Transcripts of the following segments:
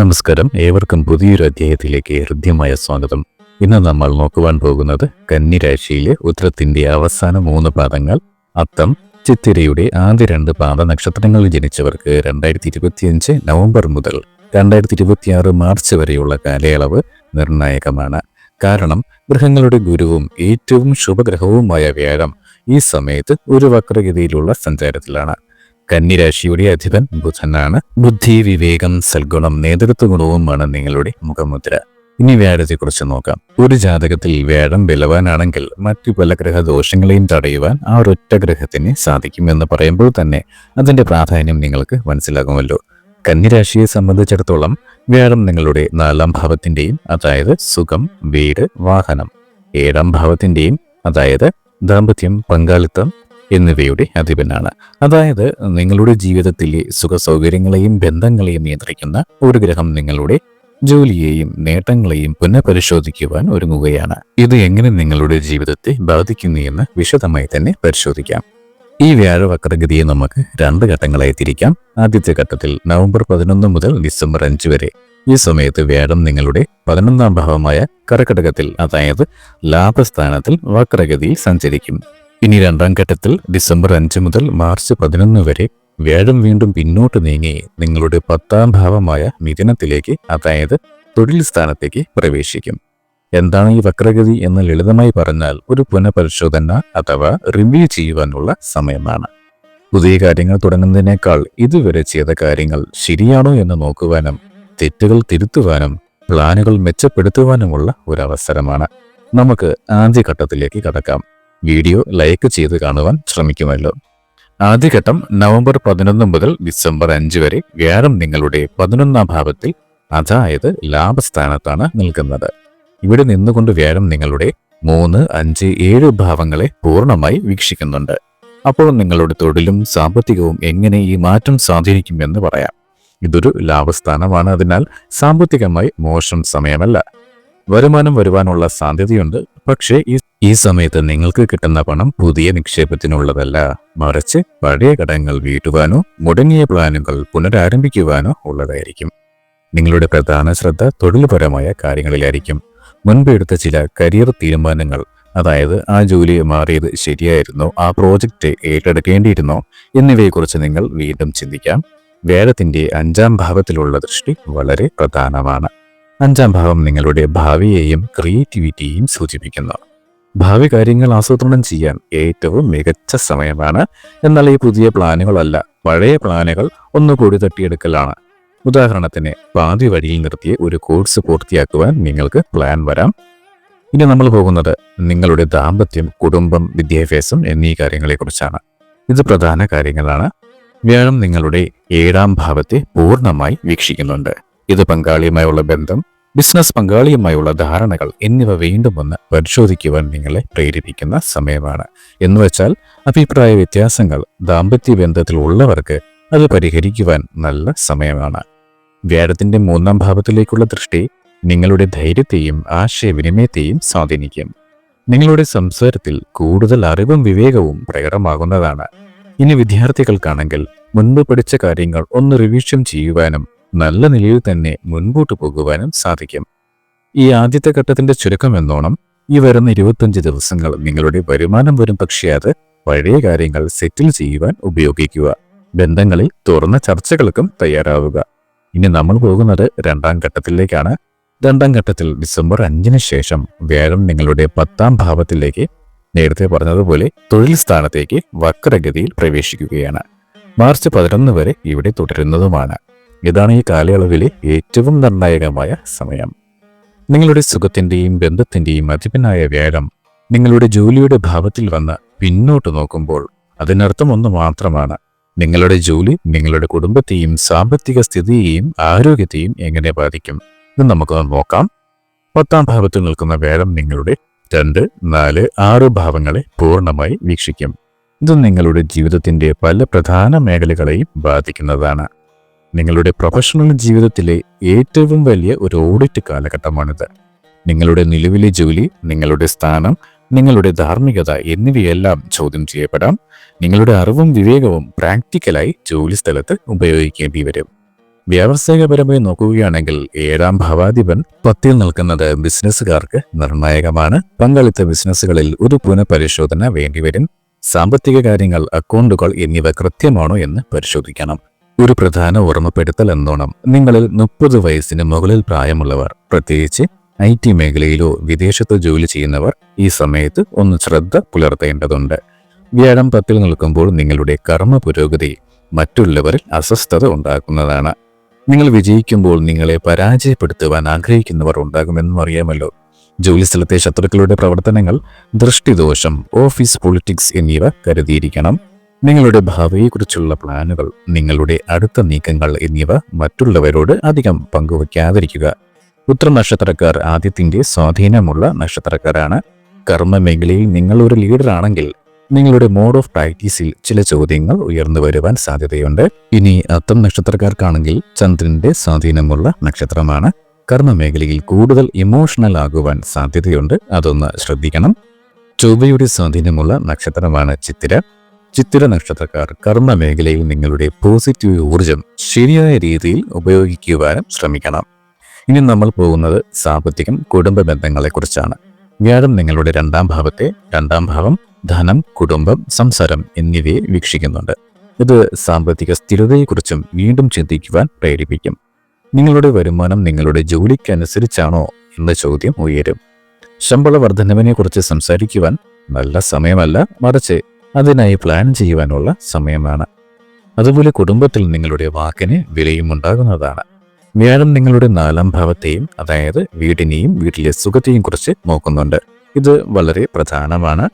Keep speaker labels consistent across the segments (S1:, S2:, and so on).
S1: നമസ്കാരം. ഏവർക്കും പുതിയൊരു അധ്യായത്തിലേക്ക് ഹൃദ്യമായ സ്വാഗതം. ഇന്ന് നമ്മൾ നോക്കുവാൻ പോകുന്നത് കന്നിരാശിയിലെ ഉത്തരത്തിന്റെ അവസാന മൂന്ന് പാദങ്ങൾ. അത്തം ചിത്തിരയുടെ ആദ്യ രണ്ട് പാദ നക്ഷത്രങ്ങളിൽ ജനിച്ചവർക്ക് രണ്ടായിരത്തി ഇരുപത്തിയഞ്ച് നവംബർ മുതൽ രണ്ടായിരത്തി ഇരുപത്തിയാറ് മാർച്ച് വരെയുള്ള കാലയളവ് നിർണായകമാണ്. കാരണം ഗ്രഹങ്ങളുടെ ഗുരുവും ഏറ്റവും ശുഭഗ്രഹവുമായ വ്യാഴം ഈ സമയത്ത് ഒരു വക്രഗതിയിലുള്ള സഞ്ചാരത്തിലാണ്. കന്നിരാശിയുടെ അധിപൻ ബുധനാണ്. ബുദ്ധി വിവേകം സൽഗുണം നേതൃത്വ ഗുണവുമാണ് നിങ്ങളുടെ മുഖമുദ്ര. ഇനി വ്യാഴത്തെക്കുറിച്ച് നോക്കാം. ഒരു ജാതകത്തിൽ വ്യാഴം ബലവാനാണെങ്കിൽ മറ്റു പല ഗ്രഹദോഷങ്ങളെയും തടയുവാൻ ആ ഒരൊറ്റ ഗ്രഹത്തിന് സാധിക്കുമെന്ന് പറയുമ്പോൾ തന്നെ അതിന്റെ പ്രാധാന്യം നിങ്ങൾക്ക് മനസ്സിലാകുമല്ലോ. കന്നിരാശിയെ സംബന്ധിച്ചിടത്തോളം വ്യാഴം നിങ്ങളുടെ നാലാം ഭാവത്തിന്റെയും അതായത് സുഖം വീട് വാഹനം. ഏഴാം ഭാവത്തിന്റെയും അതായത് ദാമ്പത്യം പങ്കാളിത്തം എന്നിവയുടെ അധിപനാണ്. അതായത് നിങ്ങളുടെ ജീവിതത്തിലെ സുഖ സൗകര്യങ്ങളെയും ബന്ധങ്ങളെയും നിയന്ത്രിക്കുന്ന ഒരു ഗ്രഹം നിങ്ങളുടെ ജോലിയെയും നേട്ടങ്ങളെയും പുനഃപരിശോധിക്കുവാൻ ഒരുങ്ങുകയാണ്. ഇത് എങ്ങനെ നിങ്ങളുടെ ജീവിതത്തെ ബാധിക്കുന്നു എന്ന് വിശദമായി തന്നെ പരിശോധിക്കാം. ഈ വ്യാഴവക്രഗതിയെ നമുക്ക് രണ്ട് ഘട്ടങ്ങളായി തിരിക്കാം. ആദ്യത്തെ ഘട്ടത്തിൽ നവംബർ പതിനൊന്ന് മുതൽ ഡിസംബർ അഞ്ച് വരെ. ഈ സമയത്ത് വ്യാഴം നിങ്ങളുടെ പതിനൊന്നാം ഭാവമായ കർക്കടകത്തിൽ അതായത് ലാഭസ്ഥാനത്തിൽ വക്രഗതിയിൽ സഞ്ചരിക്കും. ഇനി രണ്ടാം ഘട്ടത്തിൽ ഡിസംബർ അഞ്ച് മുതൽ മാർച്ച് പതിനൊന്ന് വരെ വ്യാഴം വീണ്ടും പിന്നോട്ട് നീങ്ങി നിങ്ങളുടെ പത്താം ഭാവമായ മിഥുനത്തിലേക്ക് അതായത് തൊഴിൽ സ്ഥാനത്തേക്ക് പ്രവേശിക്കും. എന്താണ് ഈ വക്രഗതി എന്ന് ലളിതമായി പറഞ്ഞാൽ ഒരു പുനഃപരിശോധന അഥവാ റിവ്യൂ ചെയ്യുവാനുള്ള സമയമാണ്. പുതിയ കാര്യങ്ങൾ തുടങ്ങുന്നതിനേക്കാൾ ഇതുവരെ ചെയ്ത കാര്യങ്ങൾ ശരിയാണോ എന്ന് നോക്കുവാനും തെറ്റുകൾ തിരുത്തുവാനും പ്ലാനുകൾ മെച്ചപ്പെടുത്തുവാനുമുള്ള ഒരു അവസരമാണ്. നമുക്ക് ആദ്യഘട്ടത്തിലേക്ക് കടക്കാം. വീഡിയോ ലൈക്ക് ചെയ്ത് കാണുവാൻ ശ്രമിക്കുമല്ലോ. ആദ്യഘട്ടം നവംബർ പതിനൊന്ന് മുതൽ ഡിസംബർ അഞ്ച് വരെ വ്യാഴം നിങ്ങളുടെ പതിനൊന്നാം ഭാവത്തിൽ അതായത് ലാഭസ്ഥാനത്താണ് നിൽക്കുന്നത്. ഇവിടെ നിന്നുകൊണ്ട് വ്യാഴം നിങ്ങളുടെ മൂന്ന് അഞ്ച് ഏഴ് ഭാവങ്ങളെ പൂർണമായി വീക്ഷിക്കുന്നുണ്ട്. അപ്പോൾ നിങ്ങളുടെ തൊഴിലും സാമ്പത്തികവും എങ്ങനെ ഈ മാറ്റം സ്വാധീനിക്കുമെന്ന് പറയാം. ഇതൊരു ലാഭസ്ഥാനമാണ് അതിനാൽ സാമ്പത്തികമായി മോശം സമയമല്ല. വരുമാനം വരുവാനുള്ള സാധ്യതയുണ്ട്. പക്ഷേ ഈ ഈ സമയത്ത് നിങ്ങൾക്ക് കിട്ടുന്ന പണം പുതിയ നിക്ഷേപത്തിനുള്ളതല്ല. മറിച്ച് പഴയ കടങ്ങൾ വീട്ടുവാനോ മുടങ്ങിയ പ്ലാനുകൾ പുനരാരംഭിക്കുവാനോ ഉള്ളതായിരിക്കും. നിങ്ങളുടെ പ്രധാന ശ്രദ്ധ തൊഴിൽപരമായ കാര്യങ്ങളിലായിരിക്കും. മുൻപ് എടുത്ത ചില കരിയർ തീരുമാനങ്ങൾ അതായത് ആ ജോലി മാറിയത് ശരിയായിരുന്നോ ആ പ്രോജക്റ്റ് ഏറ്റെടുക്കേണ്ടിയിരുന്നോ എന്നിവയെക്കുറിച്ച് നിങ്ങൾ വീണ്ടും ചിന്തിക്കാം. വേദത്തിന്റെ അഞ്ചാം ഭാവത്തിലുള്ള ദൃഷ്ടി വളരെ പ്രധാനമാണ്. അഞ്ചാം ഭാവം നിങ്ങളുടെ ഭാവിയെയും ക്രിയേറ്റിവിറ്റിയെയും സൂചിപ്പിക്കുന്നു. ഭാവി കാര്യങ്ങൾ ആസൂത്രണം ചെയ്യാൻ ഏറ്റവും മികച്ച സമയമാണ്. എന്നാൽ ഈ പുതിയ പ്ലാനുകളല്ല പഴയ പ്ലാനുകൾ ഒന്നുകൂടി തട്ടിയെടുക്കലാണ്. ഉദാഹരണത്തിന് പാതി വഴിയിൽ നിർത്തിയ ഒരു കോഴ്സ് പൂർത്തിയാക്കുവാൻ നിങ്ങൾക്ക് പ്ലാൻ വരാം. ഇനി നമ്മൾ പോകുന്നത് നിങ്ങളുടെ ദാമ്പത്യം കുടുംബം വിദ്യാഭ്യാസം എന്നീ കാര്യങ്ങളെക്കുറിച്ചാണ്. ഇത് പ്രധാന കാര്യങ്ങളാണ്. വ്യാഴം നിങ്ങളുടെ ഏഴാം ഭാവത്തെ പൂർണമായി വീക്ഷിക്കുന്നുണ്ട്. ഇത് പങ്കാളിയുമായുള്ള ബന്ധം ബിസിനസ് പങ്കാളിയുമായുള്ള ധാരണകൾ എന്നിവ വീണ്ടും ഒന്ന് പരിശോധിക്കുവാൻ നിങ്ങളെ പ്രേരിപ്പിക്കുന്ന സമയമാണ്. എന്നുവെച്ചാൽ അഭിപ്രായ വ്യത്യാസങ്ങൾ ദാമ്പത്യ ബന്ധത്തിൽ ഉള്ളവർക്ക് അത് പരിഹരിക്കുവാൻ നല്ല സമയമാണ്. വ്യാഴത്തിന്റെ മൂന്നാം ഭാവത്തിലേക്കുള്ള ദൃഷ്ടി നിങ്ങളുടെ ധൈര്യത്തെയും ആശയവിനിമയത്തെയും സ്വാധീനിക്കും. നിങ്ങളുടെ സംസാരത്തിൽ കൂടുതൽ അറിവും വിവേകവും പ്രകടമാകുന്നതാണ്. ഇനി വിദ്യാർത്ഥികൾക്കാണെങ്കിൽ മുൻപ് പഠിച്ച കാര്യങ്ങൾ ഒന്ന് റിവിഷൻ ചെയ്യുവാനും നല്ല നിലയിൽ തന്നെ മുൻപോട്ട് പോകുവാനും സാധിക്കും. ഈ ആദ്യത്തെ ഘട്ടത്തിന്റെ ചുരുക്കം എന്നോണം ഈ വരുന്ന ഇരുപത്തഞ്ച് ദിവസങ്ങൾ നിങ്ങളുടെ വരുമാനം വരും പക്ഷേ അത് പഴയ കാര്യങ്ങൾ സെറ്റിൽ ചെയ്യുവാൻ ഉപയോഗിക്കുക. ബന്ധങ്ങളിൽ തുറന്ന ചർച്ചകൾക്കും തയ്യാറാവുക. ഇനി നമ്മൾ പോകുന്നത് രണ്ടാം ഘട്ടത്തിലേക്കാണ്. രണ്ടാം ഘട്ടത്തിൽ ഡിസംബർ അഞ്ചിന് ശേഷം വ്യാഴം നിങ്ങളുടെ പത്താം ഭാവത്തിലേക്ക് നേരത്തെ പറഞ്ഞതുപോലെ തൊഴിൽ സ്ഥാനത്തേക്ക് വക്രഗതിയിൽ പ്രവേശിക്കുകയാണ്. മാർച്ച് പതിനൊന്ന് വരെ ഇവിടെ തുടരുന്നതുമാണ്. ഇതാണ് ഈ കാലയളവിലെ ഏറ്റവും നിർണായകമായ സമയം. നിങ്ങളുടെ സുഖത്തിന്റെയും ബന്ധത്തിന്റെയും അധിപനായ വ്യാഴം നിങ്ങളുടെ ജോലിയുടെ ഭാവത്തിൽ വന്ന് പിന്നോട്ട് നോക്കുമ്പോൾ അതിനർത്ഥം ഒന്ന് മാത്രമാണ്. നിങ്ങളുടെ ജോലി നിങ്ങളുടെ കുടുംബത്തെയും സാമ്പത്തിക സ്ഥിതിയെയും ആരോഗ്യത്തെയും എങ്ങനെ ബാധിക്കും ഇത് നമുക്ക് നോക്കാം. പത്താം ഭാവത്തിൽ നിൽക്കുന്ന വേഴം നിങ്ങളുടെ രണ്ട് നാല് ആറ് ഭാവങ്ങളെ പൂർണമായി വീക്ഷിക്കും. ഇത് നിങ്ങളുടെ ജീവിതത്തിന്റെ പല പ്രധാന മേഖലകളെയും ബാധിക്കുന്നതാണ്. നിങ്ങളുടെ പ്രൊഫഷണൽ ജീവിതത്തിലെ ഏറ്റവും വലിയ ഒരു ഓഡിറ്റ് കാലഘട്ടമാണിത്. നിങ്ങളുടെ നിലവിലെ ജോലി നിങ്ങളുടെ സ്ഥാനം നിങ്ങളുടെ ധാർമ്മികത എന്നിവയെല്ലാം ചോദ്യം ചെയ്യപ്പെടാം. നിങ്ങളുടെ അറിവും വിവേകവും പ്രാക്ടിക്കലായി ജോലി സ്ഥലത്ത് ഉപയോഗിക്കേണ്ടി വരും. വ്യാവസായികപരമായി നോക്കുകയാണെങ്കിൽ ഏഴാം ഭാവാധിപൻ പത്തിൽ നിൽക്കുന്നത് ബിസിനസ്സുകാർക്ക് നിർണായകമാണ്. പങ്കാളിത്ത ബിസിനസ്സുകളിൽ ഒരു പുനഃപരിശോധന വേണ്ടിവരും. സാമ്പത്തിക കാര്യങ്ങൾ അക്കൗണ്ടുകൾ എന്നിവ കൃത്യമാണോ എന്ന് പരിശോധിക്കണം. ഒരു പ്രധാന ഓർമ്മപ്പെടുത്തൽ എന്നോണം. നിങ്ങളിൽ മുപ്പത് വയസ്സിന് മുകളിൽ പ്രായമുള്ളവർ പ്രത്യേകിച്ച് ഐ ടി മേഖലയിലോ വിദേശത്തോ ജോലി ചെയ്യുന്നവർ ഈ സമയത്ത് ഒന്ന് ശ്രദ്ധ പുലർത്തേണ്ടതുണ്ട്. വ്യാഴം പത്തിൽ നിൽക്കുമ്പോൾ നിങ്ങളുടെ കർമ്മ പുരോഗതി മറ്റുള്ളവരിൽ അസ്വസ്ഥത ഉണ്ടാക്കുന്നതാണ്. നിങ്ങൾ വിജയിക്കുമ്പോൾ നിങ്ങളെ പരാജയപ്പെടുത്തുവാൻ ആഗ്രഹിക്കുന്നവർ ഉണ്ടാകുമെന്നും അറിയാമല്ലോ. ജോലിസ്ഥലത്തെ ശത്രുക്കളുടെ പ്രവർത്തനങ്ങൾ ദൃഷ്ടിദോഷം ഓഫീസ് പൊളിറ്റിക്സ് എന്നിവ കരുതിയിരിക്കണം. നിങ്ങളുടെ ഭാവിയെക്കുറിച്ചുള്ള പ്ലാനുകൾ നിങ്ങളുടെ അടുത്ത നീക്കങ്ങൾ എന്നിവ മറ്റുള്ളവരോട് അധികം പങ്കുവയ്ക്കാതിരിക്കുക. ഉത്തര നക്ഷത്രക്കാർ ആദ്യത്തിന്റെ സ്വാധീനമുള്ള നക്ഷത്രക്കാരാണ്. കർമ്മ മേഖലയിൽ നിങ്ങൾ ഒരു ലീഡർ ആണെങ്കിൽ നിങ്ങളുടെ മോഡ് ഓഫ് പ്രാക്ടീസിൽ ചില ചോദ്യങ്ങൾ ഉയർന്നു വരുവാൻ സാധ്യതയുണ്ട്. ഇനി അത്തം നക്ഷത്രക്കാർക്കാണെങ്കിൽ ചന്ദ്രന്റെ സ്വാധീനമുള്ള നക്ഷത്രമാണ്. കർമ്മ മേഖലയിൽ കൂടുതൽ ഇമോഷണൽ ആകുവാൻ സാധ്യതയുണ്ട്. അതൊന്ന് ശ്രദ്ധിക്കണം. ചൊവ്വയുടെ സ്വാധീനമുള്ള നക്ഷത്രമാണ് ചിത്തിര. ചിത്തിര നക്ഷത്രക്കാർ കർമ്മ മേഖലയിൽ നിങ്ങളുടെ പോസിറ്റീവ് ഊർജം ശരിയായ രീതിയിൽ ഉപയോഗിക്കുവാനും ശ്രമിക്കണം. ഇനി നമ്മൾ പോകുന്നത് സാമ്പത്തികം കുടുംബ ബന്ധങ്ങളെക്കുറിച്ചാണ്. വ്യാഴം നിങ്ങളുടെ രണ്ടാം ഭാവത്തെ രണ്ടാം ഭാവം ധനം കുടുംബം സംസാരം എന്നിവയെ വീക്ഷിക്കുന്നുണ്ട്. ഇത് സാമ്പത്തിക സ്ഥിരതയെക്കുറിച്ചും വീണ്ടും ചിന്തിക്കുവാൻ പ്രേരിപ്പിക്കും. നിങ്ങളുടെ വരുമാനം നിങ്ങളുടെ ജോലിക്കനുസരിച്ചാണോ എന്ന ചോദ്യം ഉയരും. ശമ്പള വർധനവിനെക്കുറിച്ച് സംസാരിക്കുവാൻ നല്ല സമയമല്ല മറിച്ച് അതിനായി പ്ലാൻ ചെയ്യുവാനുള്ള സമയമാണ്. അതുപോലെ കുടുംബത്തിൽ നിങ്ങളുടെ വാക്കിന് വിലയും ഉണ്ടാകുന്നതാണ്. വ്യാഴം നിങ്ങളുടെ നാലാം ഭാവത്തെയും അതായത് വീടിനെയും വീട്ടിലെ സുഖത്തെയും കുറിച്ച് നോക്കുന്നുണ്ട്. ഇത് വളരെ പ്രധാനമാണ്.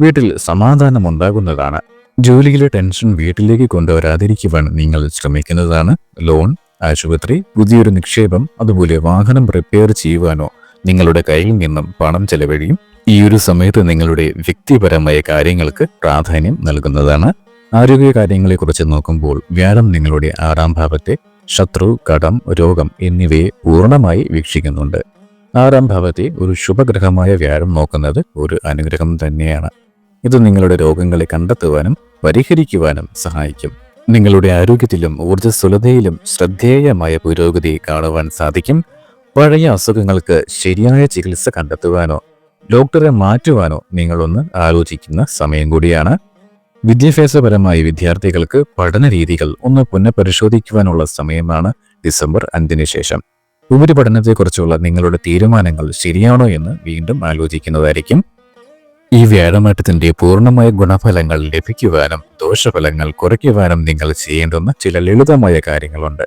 S1: വീട്ടിൽ സമാധാനം ഉണ്ടാകുന്നതാണ്. ജോലിയിലെ ടെൻഷൻ വീട്ടിലേക്ക് കൊണ്ടുവരാതിരിക്കുവാൻ നിങ്ങൾ ശ്രമിക്കുന്നതാണ്. ലോൺ ആശുപത്രി പുതിയൊരു നിക്ഷേപം അതുപോലെ വാഹനം റിപ്പയർ ചെയ്യുവാനോ നിങ്ങളുടെ കയ്യിൽ നിന്നും പണം ചെലവഴിയും ഈ ഒരു സമയത്ത് നിങ്ങളുടെ വ്യക്തിപരമായ കാര്യങ്ങൾക്ക് പ്രാധാന്യം നൽകുന്നതാണ്. ആരോഗ്യ കാര്യങ്ങളെക്കുറിച്ച് നോക്കുമ്പോൾ വ്യാഴം നിങ്ങളുടെ ആറാം ഭാവത്തെ ശത്രു കടം രോഗം എന്നിവയെ പൂർണമായി വീക്ഷിക്കുന്നുണ്ട്. ആറാം ഭാവത്തെ ഒരു ശുഭഗ്രഹമായ വ്യാഴം നോക്കുന്നത് ഒരു അനുഗ്രഹം തന്നെയാണ്. ഇത് നിങ്ങളുടെ രോഗങ്ങളെ കണ്ടെത്തുവാനും പരിഹരിക്കുവാനും സഹായിക്കും. നിങ്ങളുടെ ആരോഗ്യത്തിലും ഊർജസ്വലതയിലും ശ്രദ്ധേയമായ പുരോഗതി കാണുവാൻ സാധിക്കും. പഴയ അസുഖങ്ങൾക്ക് ശരിയായ ചികിത്സ കണ്ടെത്തുവാനോ ഡോക്ടറെ മാറ്റുവാനോ നിങ്ങളൊന്ന് ആലോചിക്കുന്ന സമയം കൂടിയാണ്. വിദ്യാഭ്യാസപരമായി വിദ്യാർത്ഥികൾക്ക് പഠന രീതികൾ ഒന്ന് പുനഃപരിശോധിക്കുവാനുള്ള സമയമാണ് ഡിസംബർ അഞ്ചിന് ശേഷം. ഉപരിപഠനത്തെക്കുറിച്ചുള്ള നിങ്ങളുടെ തീരുമാനങ്ങൾ ശരിയാണോ എന്ന് വീണ്ടും ആലോചിക്കുന്നതായിരിക്കും. ഈ വ്യാഴമാറ്റത്തിന്റെ പൂർണമായ ഗുണഫലങ്ങൾ ലഭിക്കുവാനും ദോഷഫലങ്ങൾ കുറയ്ക്കുവാനും നിങ്ങൾ ചെയ്യേണ്ടുന്ന ചില ലളിതമായ കാര്യങ്ങളുണ്ട്.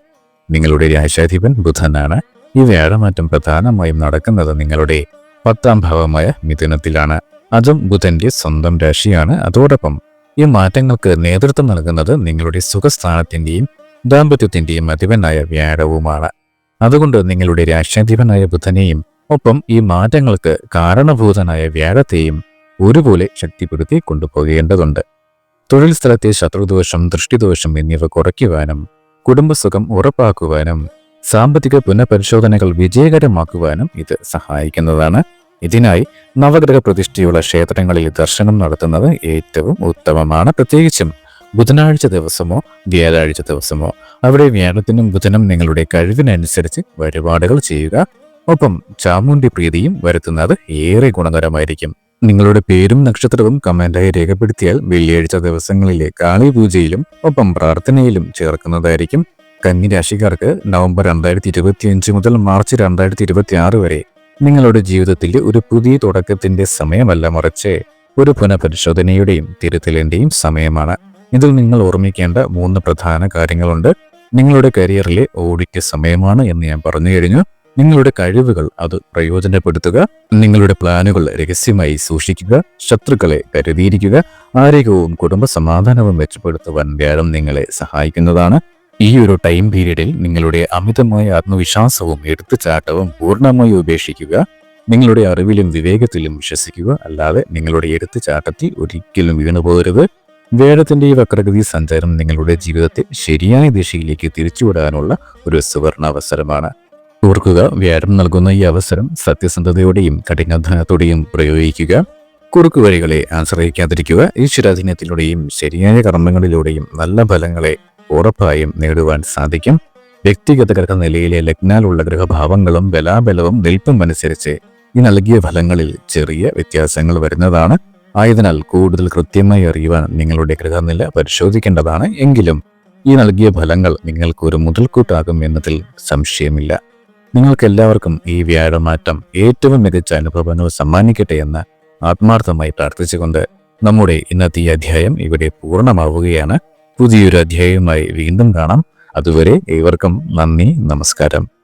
S1: നിങ്ങളുടെ രാശാധിപൻ ബുധനാണ്. ഈ വ്യാഴമാറ്റം പ്രധാനമായും നടക്കുന്നത് നിങ്ങളുടെ പത്താം ഭാവമായ മിഥുനത്തിലാണ്. അതും ബുധന്റെ സ്വന്തം രാശിയാണ്. അതോടൊപ്പം ഈ മാറ്റങ്ങൾക്ക് നേതൃത്വം നൽകുന്നത് നിങ്ങളുടെ സുഖസ്ഥാനത്തിന്റെയും ദാമ്പത്യത്തിന്റെയും അധിപനായ വ്യാഴവുമാണ്. അതുകൊണ്ട് നിങ്ങളുടെ രാഷ്ട്രാധിപനായ ബുധനെയും ഒപ്പം ഈ മാറ്റങ്ങൾക്ക് കാരണഭൂതനായ വ്യാഴത്തെയും ഒരുപോലെ ശക്തിപ്പെടുത്തി കൊണ്ടുപോകേണ്ടതുണ്ട്. തൊഴിൽ സ്ഥലത്തെ ശത്രുദോഷം ദൃഷ്ടിദോഷം എന്നിവ കുറയ്ക്കുവാനും കുടുംബസുഖം ഉറപ്പാക്കുവാനും സാമ്പത്തിക പുനഃപരിശോധനകൾ വിജയകരമാക്കുവാനും ഇത് സഹായിക്കുന്നതാണ്. ഇതിനായി നവഗ്രഹ പ്രതിഷ്ഠയുള്ള ക്ഷേത്രങ്ങളിൽ ദർശനം നടത്തുന്നത് ഏറ്റവും ഉത്തമമാണ്. പ്രത്യേകിച്ചും ബുധനാഴ്ച ദിവസമോ വ്യാഴാഴ്ച ദിവസമോ അവിടെ വ്യാഴത്തിനും ബുധനും നിങ്ങളുടെ കഴിവിനനുസരിച്ച് വഴിപാടുകൾ ചെയ്യുക. ഒപ്പം ചാമുണ്ടി പ്രീതിയും വരുത്തുന്നത് ഏറെ ഗുണകരമായിരിക്കും. നിങ്ങളുടെ പേരും നക്ഷത്രവും കമന്റായി രേഖപ്പെടുത്തിയാൽ വെള്ളിയാഴ്ച ദിവസങ്ങളിലെ കാളി പൂജയിലും ഒപ്പം പ്രാർത്ഥനയിലും ചേർക്കുന്നതായിരിക്കും. കന്നിരാശിക്കാർക്ക് നവംബർ രണ്ടായിരത്തി ഇരുപത്തി അഞ്ച് മുതൽ മാർച്ച് രണ്ടായിരത്തി ഇരുപത്തി ആറ് വരെ നിങ്ങളുടെ ജീവിതത്തിൽ ഒരു പുതിയ തുടക്കത്തിന്റെ സമയമല്ല മറിച്ച് ഒരു പുനഃപരിശോധനയുടെയും തിരുത്തലിന്റെയും സമയമാണ്. ഇതിൽ നിങ്ങൾ ഓർമ്മിക്കേണ്ട മൂന്ന് പ്രധാന കാര്യങ്ങളുണ്ട്. നിങ്ങളുടെ കരിയറിലെ ഓഡിറ്റ് സമയമാണ് എന്ന് ഞാൻ പറഞ്ഞു കഴിഞ്ഞു. നിങ്ങളുടെ കഴിവുകൾ അത് പ്രയോജനപ്പെടുത്തുക. നിങ്ങളുടെ പ്ലാനുകൾ രഹസ്യമായി സൂക്ഷിക്കുക. ശത്രുക്കളെ കരുതിയിരിക്കുക. ആരോഗ്യവും കുടുംബ സമാധാനവും മെച്ചപ്പെടുത്തുവാൻ വ്യാഴം നിങ്ങളെ സഹായിക്കുന്നതാണ്. ഈ ഒരു ടൈം പീരീഡിൽ നിങ്ങളുടെ അമിതമായ ആത്മവിശ്വാസവും എടുത്തുചാട്ടവും പൂർണമായി ഉപേക്ഷിക്കുക നിങ്ങളുടെ അറിവിലും വിവേകത്തിലും വിശ്വസിക്കുക അല്ലാതെ നിങ്ങളുടെ എടുത്തുചാട്ടത്തിൽ ഒരിക്കലും വീണുപോകരുത്. വേദത്തിന്റെ ഈ വക്രഗതി സഞ്ചാരം നിങ്ങളുടെ ജീവിതത്തെ ശരിയായ ദിശയിലേക്ക് തിരിച്ചുവിടാനുള്ള ഒരു സുവർണ അവസരമാണ്. ഓർക്കുക വ്യാഴം നൽകുന്ന ഈ അവസരം സത്യസന്ധതയോടെയും കഠിനാധ്വാനത്തോടെയും പ്രയോഗിക്കുക. കുറുക്കുവഴികളെ ആശ്രയിക്കാതിരിക്കുക. ഈശ്വരാധീനത്തിലൂടെയും ശരിയായ കർമ്മങ്ങളിലൂടെയും നല്ല ഫലങ്ങളെ ഉറപ്പായും നേടുവാൻ സാധിക്കും. വ്യക്തിഗത ഗ്രഹ നിലയിലെ ലഗ്നാലുള്ള ഗ്രഹഭാവങ്ങളും ബലാബലവും നിൽപ്പും അനുസരിച്ച് ഈ നൽകിയ ഫലങ്ങളിൽ ചെറിയ വ്യത്യാസങ്ങൾ വരുന്നതാണ്. ആയതിനാൽ കൂടുതൽ കൃത്യമായി അറിയുവാൻ നിങ്ങളുടെ ഗ്രഹനില പരിശോധിക്കേണ്ടതാണ്. എങ്കിലും ഈ നൽകിയ ഫലങ്ങൾ നിങ്ങൾക്ക് ഒരു മുതൽക്കൂട്ടാകും എന്നതിൽ സംശയമില്ല. നിങ്ങൾക്ക് എല്ലാവർക്കും ഈ വ്യാഴമാറ്റം ഏറ്റവും മികച്ച അനുഭവങ്ങൾ സമ്മാനിക്കട്ടെ എന്ന് ആത്മാർത്ഥമായി പ്രാർത്ഥിച്ചുകൊണ്ട് നമ്മുടെ ഇന്നത്തെ ഈ അധ്യായം ഇവിടെ പൂർണമാവുകയാണ്. പുതിയൊരു അധ്യായവുമായി വീണ്ടും കാണാം. അതുവരെ ഏവർക്കും നന്ദി നമസ്കാരം.